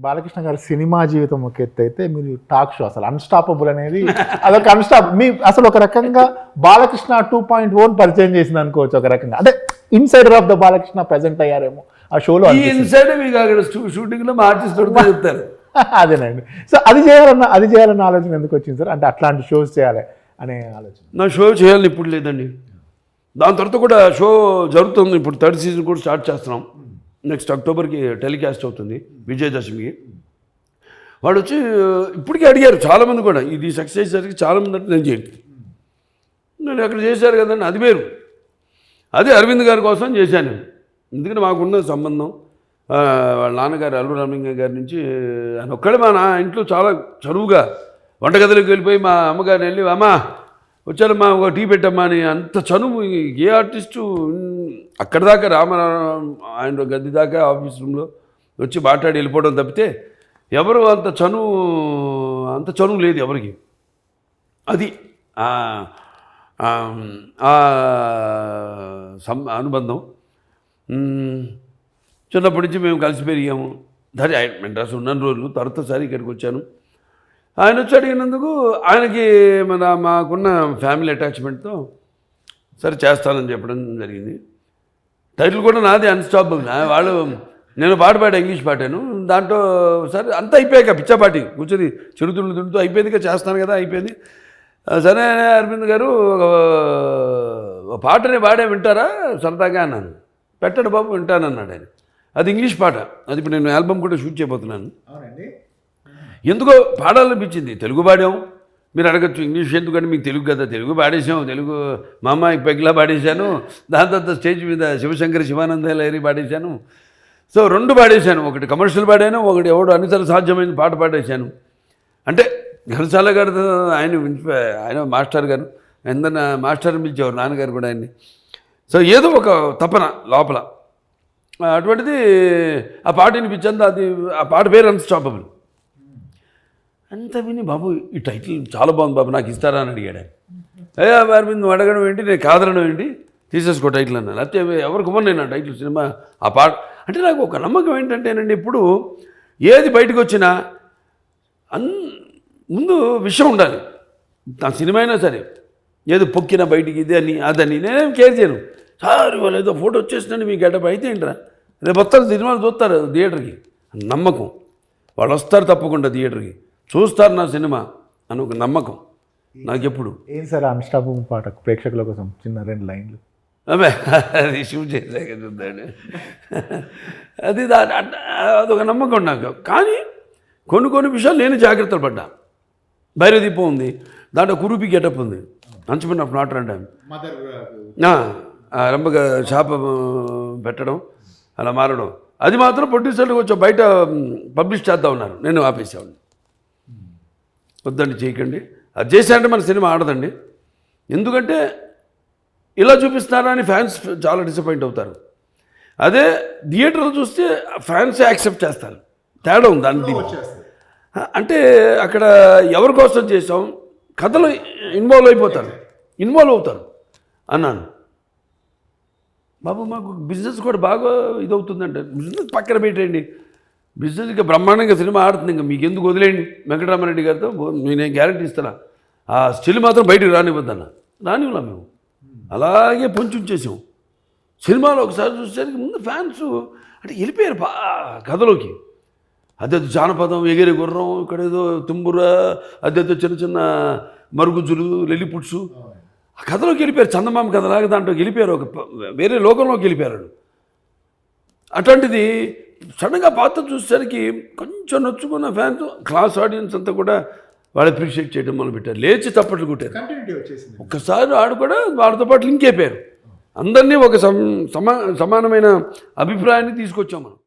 బాలకృష్ణ గారి సినిమా జీవితం ఒక ఎత్తు అయితే మీరు టాక్ షో అసలు అన్స్టాపబుల్ అనేది అదొక అన్స్టాప్ మీ అసలు ఒక రకంగా బాలకృష్ణ టూ పాయింట్ ఓన్ పరిచయం చేసింది అనుకోవచ్చు ఒక రకంగా. అంటే insider of the Balakrishna present అయ్యారేమో ఆ షోలో ఈ ఇన్సైడ్ మీకు అక్కడ షూటింగ్లో చెప్తారు. అదేనండి. సో అది చేయాలన్న అది చేయాలన్న ఆలోచన ఎందుకు వచ్చింది సార్? అంటే అట్లాంటి షోస్ చేయాలి అనే ఆలోచన. నా షో చేయాలని ఇప్పుడు లేదండి. దాని తర్వాత కూడా షో జరుగుతుంది. ఇప్పుడు థర్డ్ సీజన్ కూడా స్టార్ట్ చేస్తున్నాం. నెక్స్ట్ అక్టోబర్కి టెలికాస్ట్ అవుతుంది విజయదశమికి. వాడు వచ్చి ఇప్పటికీ అడిగారు చాలామంది కూడా. ఇది సక్సెస్ అయ్యేసరికి చాలామంది అంటే నేను చేయండి నేను అక్కడ చేశారు కదండి అది వేరు. అదే అరవింద్ గారి కోసం చేశాను నేను. ఎందుకంటే మాకున్న సంబంధం వాళ్ళ నాన్నగారు అల్లు రామలింగ గారి నుంచి ఆయన ఒక్కడే మా నా ఇంట్లో చాలా చరువుగా వంటగదిలోకి వెళ్ళిపోయి మా అమ్మగారిని వెళ్ళి అమ్మ వచ్చారమ్మా ఒక టీ పెట్టమ్మా అని అంత చనువు. ఏ ఆర్టిస్టు అక్కడ దాకా రామారావు ఆయన గది దాకా ఆఫీస్ రూమ్లో వచ్చి మాట్లాడి వెళ్ళిపోవడం తప్పితే ఎవరు అంత చనువు అంత చనువు లేదు ఎవరికి. అది సం అనుబంధం. చిన్నప్పటి నుంచి మేము కలిసి పెరిగాము. సరే ఆయన మెడ్రాస్ ఉన్న రోజులు తర్వాతసారి ఇక్కడికి వచ్చాను. ఆయన వచ్చి అడిగినందుకు ఆయనకి మన మాకున్న ఫ్యామిలీ అటాచ్మెంట్తో సరే చేస్తానని చెప్పడం జరిగింది. టైటిల్ కూడా నాది అన్స్టాపబుల్. వాళ్ళు నేను పాట పాడా ఇంగ్లీష్ పాటాను. దాంట్లో సరే అంతా అయిపోయాక పిచ్చపాటి కూర్చొని చిరుతుళ్ళు తింటూ అయిపోయింది చేస్తాను కదా అయిపోయింది. సరే అరవింద్ గారు ఒక పాటని పాడే వింటారా? సరదాగా అన్నాను. పెట్టండి బాబు వింటానన్నాడు ఆయన. అది ఇంగ్లీష్ పాట. అది ఇప్పుడు నేను ఆల్బమ్ కూడా షూట్ చేయబోతున్నాను. అవునండి. ఎందుకో పాడాలనిపించింది. తెలుగు పాడాం. మీరు అడగచ్చు ఇంగ్లీష్ ఎందుకంటే మీకు తెలుగు కదా. తెలుగు పాడేసాం తెలుగు మా అమ్మాయి పెగ్లా పాడేశాను. దాని తర్వాత స్టేజ్ మీద శివశంకర్ శివానంద లహరి పాడేశాను. సో రెండు పాడేశాను. ఒకటి కమర్షియల్ పాడాను ఒకటి ఎవడు అనితర సాధ్యమైన పాట పాడేశాను. అంటే ఘనశాల గారు ఆయన ఆయన మాస్టర్ గారు ఎందన్న మాస్టర్ పిలిచేవారు నాన్నగారు కూడా ఆయన్ని. సో ఏదో ఒక తపన లోపల. అటువంటిది ఆ పాట వినిపించింది అది ఆ పాట పేరు అన్స్టాపబుల్ అంత విని బాబు ఈ టైటిల్ చాలా బాగుంది బాబు నాకు ఇస్తారా అని అడిగాడు ఆయన. అయ్యా వారి మీద నువ్వు అడగడం ఏంటి నేను కాదనడం ఏంటి? తీసేసుకో టైటిల్ అన్నాను. లేకపోతే ఎవరికి ఇవ్వను నేను టైటిల్ సినిమా ఆ పాట. అంటే నాకు ఒక నమ్మకం ఏంటంటేనండి ఇప్పుడు ఏది బయటకు వచ్చినా అన్ ముందు విషయం ఉండాలి. నా సినిమా అయినా సరే ఏదో పొక్కిన బయటికి ఇది అని అదని నేనేం కేర్ చేయను. సార్ వాళ్ళు ఏదో ఫోటో వచ్చేసిందండి మీ గడ్డప అయితే ఏంట్రా? రేపు వస్తారు సినిమాలు చూస్తారు థియేటర్కి నమ్మకం. వాళ్ళు వస్తారు తప్పకుండా థియేటర్కి చూస్తారు నా సినిమా అని ఒక నమ్మకం. నాకు ఎప్పుడు ఏం సార్ అన్స్టాపబుల్ పాట ప్రేక్షకుల కోసం చిన్న రెండు లైన్లు? అదే అది షూట్ చేశాక చూద్దాడు. అది అట్- అదొక నమ్మకం నాకు. కానీ కొన్ని కొన్ని విషయాలు నేను జాగ్రత్తలు పడ్డా. భైరదీపం ఉంది దాంట్లో కురూపి గెటప్ ఉంది. అంచుమన్ ఆఫ్ నాట్ అండ్ రంబగా శాప పెట్టడం అలా మారడం. అది మాత్రం ప్రొడ్యూసర్లు కొంచెం బయట పబ్లిష్ చేద్దాం ఉన్నారు నేను ఆపేసేవాడిని. వద్దండి చేయకండి. అది చేశారంటే మన సినిమా ఆడదండి. ఎందుకంటే ఇలా చూపిస్తున్నారా అని ఫ్యాన్స్ చాలా డిసప్పాయింట్ అవుతారు. అదే థియేటర్లో చూస్తే ఫ్యాన్స్ యాక్సెప్ట్ చేస్తారు. తేడా ఉంది దీనికి. అంటే అక్కడ ఎవరి కోసం చేసాం? కథలో ఇన్వాల్వ్ అయిపోతారు. ఇన్వాల్వ్ అవుతారు. అన్నాను. బాబు మాకు బిజినెస్ కూడా బాగా ఇదవుతుందంటే. బిజినెస్ పక్కన పెట్టేయండి. బిజినెస్ ఇంకా బ్రహ్మాండంగా సినిమా ఆడుతుంది. ఇంకా మీకు ఎందుకు వదిలేయండి? వెంకటరామారెడ్డి గారితో నేనేం నేను గ్యారంటీ ఇస్తాను ఆ స్టిల్ మాత్రం బయటకు రానివ్వద్దన్న. రానివ్వలా మేము. అలాగే పొంచి ఉంచేసాం సినిమాలో ఒకసారి చూసేసరికి ముందు ఫ్యాన్స్ అంటే వెళ్ళిపోయారు బా కథలోకి. అదేదో జానపదం ఎగిరే గుర్రం ఇక్కడ ఏదో తుమ్ముర అదేదో చిన్న చిన్న మరుగుజ్జులు లెల్లిపుట్సు ఆ కథలోకి వెళ్ళిపోయారు. చందమామ కథలాగా దాంట్లో వెళ్ళిపోయారు ఒక వేరే లోకంలోకి వెళ్ళిపోయారు అటువంటిది సడన్గా పాత్ర చూసేసరికి కొంచెం నొచ్చుకున్న ఫ్యాన్స్ క్లాస్ ఆడియన్స్ అంతా కూడా వాళ్ళు అప్రిషియేట్ చేయడం మొదలుపెట్టారు. లేచి తప్పట్లు కొట్టారు. ఒక్కసారి ఆడు కూడా వాడితో పాటు లింక్ అయిపోయారు. అందరినీ ఒక సమ సమా సమానమైన అభిప్రాయాన్ని తీసుకొచ్చాం మనం.